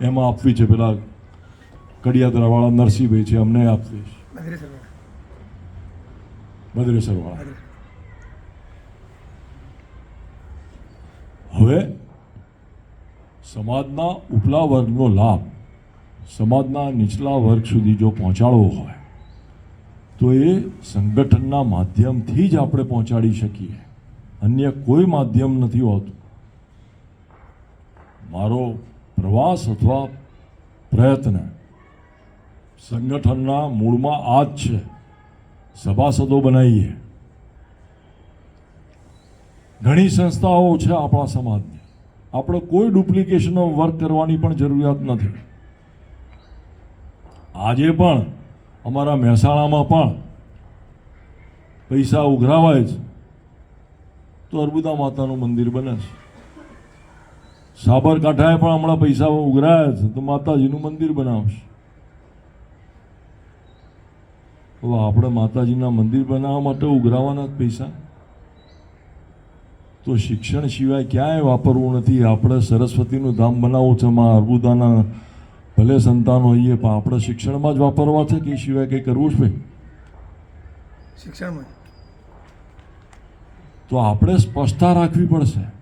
એમાં આપવી છે પેલા કડિયાદરાવાળા નરસિંહભાઈ છે અમને આપવી છે. ભદ્રેશ્વર હવે સમાજના ઉપલા વર્ગનો લાભ સમાજના નીચલા વર્ગ સુધી જો પહોંચાડવો હોય તો એ સંગઠનના માધ્યમથી જ આપણે પહોંચાડી શકીએ. અન્ય કોઈ માધ્યમ નથી હોતું. મારો પ્રવાસ અથવા પ્રયત્ન સંગઠનના મૂળમાં આ જ છે. સભાસદો બનાવીએ. ઘણી સંસ્થાઓ છે આપણા સમાજની. આપણે કોઈ ડુપ્લિકેશન ઓફ વર્ક કરવાની પણ જરૂરિયાત નથી. આજે પણ અમારા મહેસાણામાં પણ પૈસા ઉઘરાવાય છે. તો અર્બુદા માતાનું મંદિર બને છે. સાબરકાંઠાએ પણ હમણાં પૈસા ઉઘરાયા છે તો માતાજીનું મંદિર બનાવશે. હવે આપણે માતાજીના મંદિર બનાવવા માટે ઉઘરાવાના જ પૈસા. તો શિક્ષણ સિવાય ક્યાંય વાપરવું નથી આપણે સરસ્વતીનું ધામ બનાવવું છે માં અર્બુદાના ભલે સંતાનો હોઈએ પણ આપણે શિક્ષણમાં જ વાપરવા છે કે એ સિવાય કંઈ કરવું જ ભાઈ? શિક્ષણમાં તો આપણે સ્પષ્ટતા રાખવી પડશે.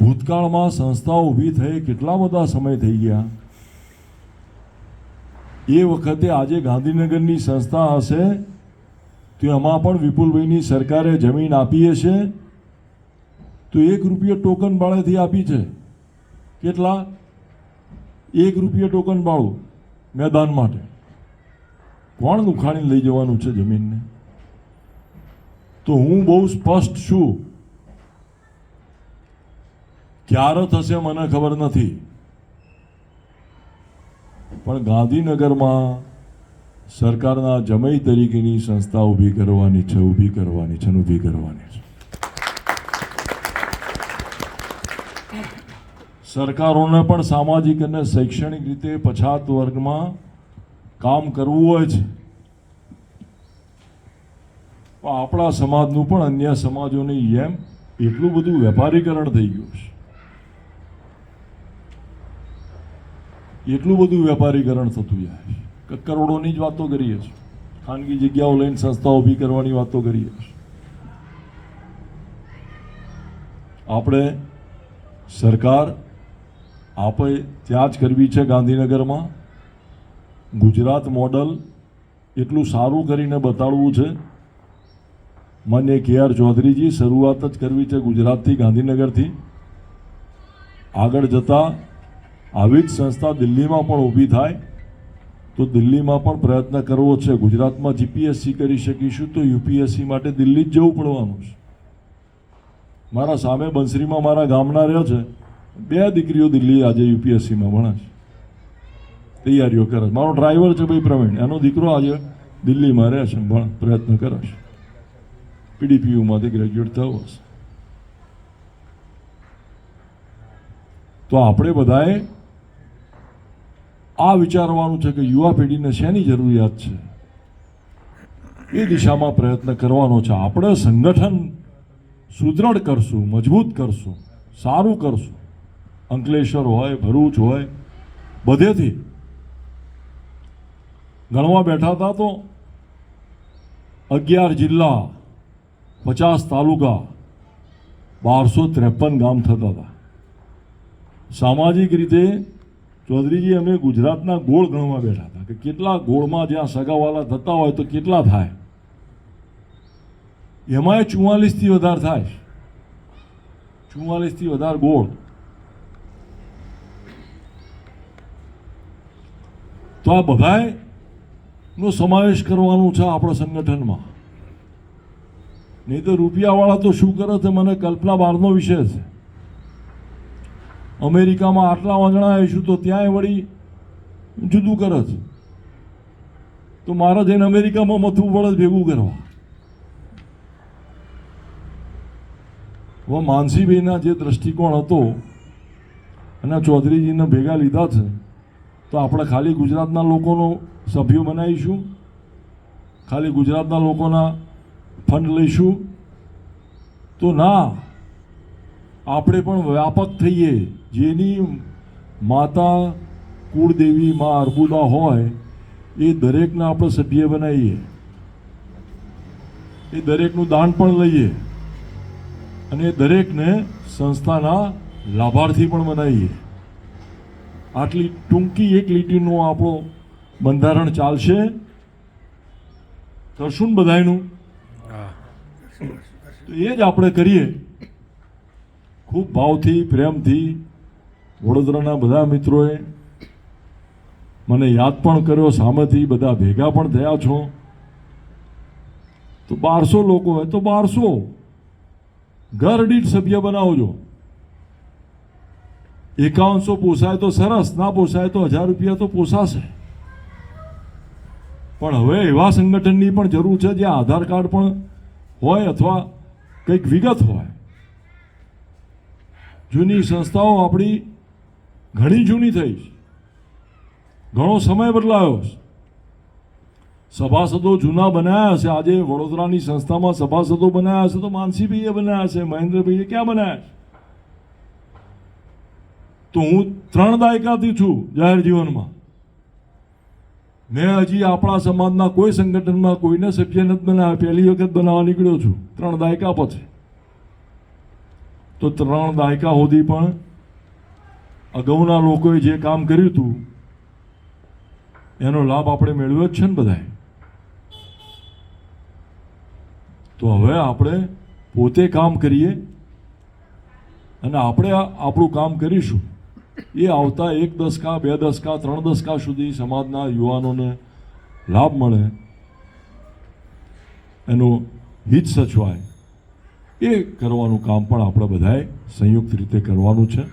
ભૂતકાળમાં સંસ્થાઓ ઊભી થઈ કેટલા બધા સમય થઈ ગયા? એ વખતે આજે ગાંધીનગરની સંસ્થા હશે તો એમાં પણ વિપુલભાઈની સરકારે જમીન આપી હશે. તો એક રૂપિયો ટોકન ભાડેથી આપી છે. કેટલા? એક રૂપિયો ટોકન ભાડું મેદાન માટે. કોણ ઉખાડીને લઈ જવાનું છે જમીનને? તો હું બહુ સ્પષ્ટ છું. ક્યારે થશે મને ખબર નથી. પણ ગાંધીનગરમાં સરકારના જમઈ તરીકેની સંસ્થા ઊભી કરવાની છે, ઊભી કરવાની છે ઊભી કરવાની છે. સરકારોને પણ સામાજિક અને શૈક્ષણિક રીતે પછાત વર્ગમાં કામ કરવું હોય છે. આપણા સમાજનું પણ અન્ય સમાજોની જેમ એટલું બધું વેપારીકરણ થઈ ગયું છે. એટલું બધું વેપારીકરણ થતું જાય. કે કરોડોની જ વાતો કરીએ છીએ. ખાનગી જગ્યાઓ લઈને સંસ્થા ઊભી કરવાની વાતો કરીએ છીએ. આપણે સરકાર આપણે ત્યાં જ કરવી છે ગાંધીનગરમાં. ગુજરાત મોડલ એટલું સારું કરીને બતાડવું છે. માન્ય કે આર ચૌધરીજી, શરૂઆત જ કરવી છે ગુજરાતથી, ગાંધીનગરથી. આગળ જતાં આવી જ સંસ્થા દિલ્હીમાં પણ ઊભી થાય, તો દિલ્હીમાં પણ પ્રયત્ન કરવો છે. ગુજરાતમાં જીપીએસસી કરી શકીશું તો યુપીએસસી માટે દિલ્હી જ જવું પડવાનું છે. મારા સામે બંસરીમાં મારા ગામના રહ્યો છે. બે દીકરીઓ દિલ્હી આજે યુપીએસસીમાં ભણે છે. તૈયારીઓ કરે છે. મારો ડ્રાઈવર છે ભાઈ પ્રવીણ. એનો દીકરો આજે દિલ્હીમાં રહે છે. ભણ, પ્રયત્ન કરે છે. પીડીપીયુમાંથી ગ્રેજ્યુએટ થયો હશે. તો આપણે બધાએ આ વિચારવાનું છે કે યુવા પેઢીને શેની જરૂરિયાત છે? એ દિશામાં પ્રયત્ન કરવાનો છે. આપણે સંગઠન સુદૃઢ કરશું, મજબૂત કરશું, સારું કરશું. અંકલેશ્વર હોય, ભરૂચ હોય, બધેથી. ગણવા બેઠા હતા તો અગિયાર જિલ્લા, પચાસ તાલુકા, બારસો ત્રેપન ગામ થતા હતા. સામાજિક રીતે ચૌધરીજી અમે ગુજરાતના ગોળ ગણવા બેઠા હતા કે કેટલા ગોળમાં જ્યાં સગાવાલા થતા હોય તો કેટલા થાય. એમાંય ચુમ્માલીસથી વધારે થાય. ચુમ્માલીસથી વધારે ગોળ. તો આ બધાય નો સમાવેશ કરવાનો છે આપણા સંગઠનમાં. નહીં તો રૂપિયાવાળા તો શું કરે છે? મને કલ્પના બહારનો વિષય છે. અમેરિકામાં આટલા વાંધણા આવીશું તો ત્યાંય વળી જુદું કરે છે. તો મારા જઈને અમેરિકામાં મથવું પડે ભેગું કરવા. હવે માનસીભાઈના જે દ્રષ્ટિકોણ હતો અને ચૌધરીજીને ભેગા લીધા છે, તો આપણે ખાલી ગુજરાતના લોકોનો સભ્યો બનાવીશું, ખાલી ગુજરાતના લોકોના ફંડ લઈશું. તો ના, આપણે પણ વ્યાપક થઈએ. જેની માતા કુળદેવી માં અર્બુદા હોય એ દરેકને આપણે સભ્ય બનાવીએ. એ દરેકનું દાન પણ લઈએ અને દરેકને સંસ્થાના લાભાર્થી પણ બનાવીએ. આટલી ટૂંકી એક લીટીનું આપણો બંધારણ ચાલશે. કરશું ને બધાયનું? તો એ જ આપણે કરીએ. ખૂબ ભાવથી પ્રેમથી વડોદરાના બધા મિત્રોએ મને યાદ પણ કર્યો, સામેથી બધા ભેગા પણ થયા છો. તો બારસો લોકો હોય તો બારસો ઘર દીઠ સભ્ય બનાવજો. એકાવનસો પોસાય તો સરસ, ના પોસાય તો હજાર રૂપિયા તો પોસાશે. પણ હવે એવા સંગઠનની પણ જરૂર છે જ્યાં આધાર કાર્ડ પણ હોય અથવા કંઈક વિગત હોય. જૂની સંસ્થાઓ આપણી ઘણી જૂની થઈ ઘણો સમય બદલાયો સભાસદો જૂના બનાવ્યા છે. આજે વડોદરાની સંસ્થામાં સભાસદો બનાવ્યા છે. તો માનસીભાઈએ બનાવ્યા છે. મહેન્દ્રભાઈએ ક્યાં બનાવ્યા છે? તો હું ત્રણ દાયકાથી છું જાહેર જીવનમાં. મેં હજી આપણા સમાજના કોઈ સંગઠનમાં કોઈને સભ્ય નથી બનાવ્યા. પહેલી વખત બનાવવા નીકળ્યો છું. ત્રણ દાયકા પછી. તો ત્રણ દાયકા સુધી પણ અગાઉના લોકોએ જે કામ કર્યું હતું, એનો લાભ આપણે મેળવ્યો જ છે ને બધાએ. તો હવે આપણે પોતે કામ કરીએ અને આપણે આપણું કામ કરીશું. એ આવતા એક દસકા, બે દસકા, ત્રણ દસકા સુધી સમાજના યુવાનોને લાભ મળે, એનું હિત સચવાય. એ કરવાનું કામ પણ આપણે બધાએ સંયુક્ત રીતે કરવાનું છે.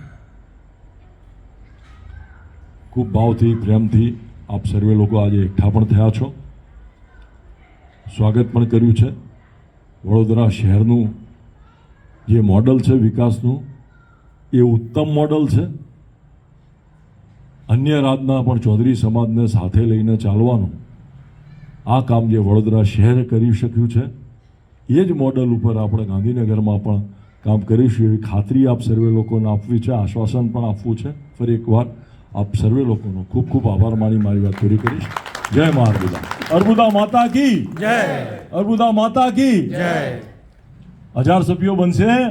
ખૂબ ભાવથી, પ્રેમથી આપ સર્વે લોકો આજે એકઠા પણ થયા છો. સ્વાગત પણ કર્યું છે. વડોદરા શહેરનું જે મોડલ છે વિકાસનું, એ ઉત્તમ મોડલ છે. અન્ય રાજના પણ ચૌધરી સમાજને સાથે લઈને ચાલવાનું, આ કામ જે વડોદરા શહેર કરી શક્યું છે, એ જ મોડલ ઉપર આપણે ગાંધીનગરમાં પણ કામ કરીશું એવી ખાતરી આપ સર્વે લોકોને આપવી છે, આશ્વાસન પણ આપવું છે. ફરી એકવાર આપ સર્વે લોકોનો ખૂબ ખૂબ આભાર માની મારી વાત પૂરી કરીશ. જય મા અર્બુદા. અર્બુદા માતા કી. જય. અર્બુદા માતા કી. જય. હજાર સભ્યો બનશે.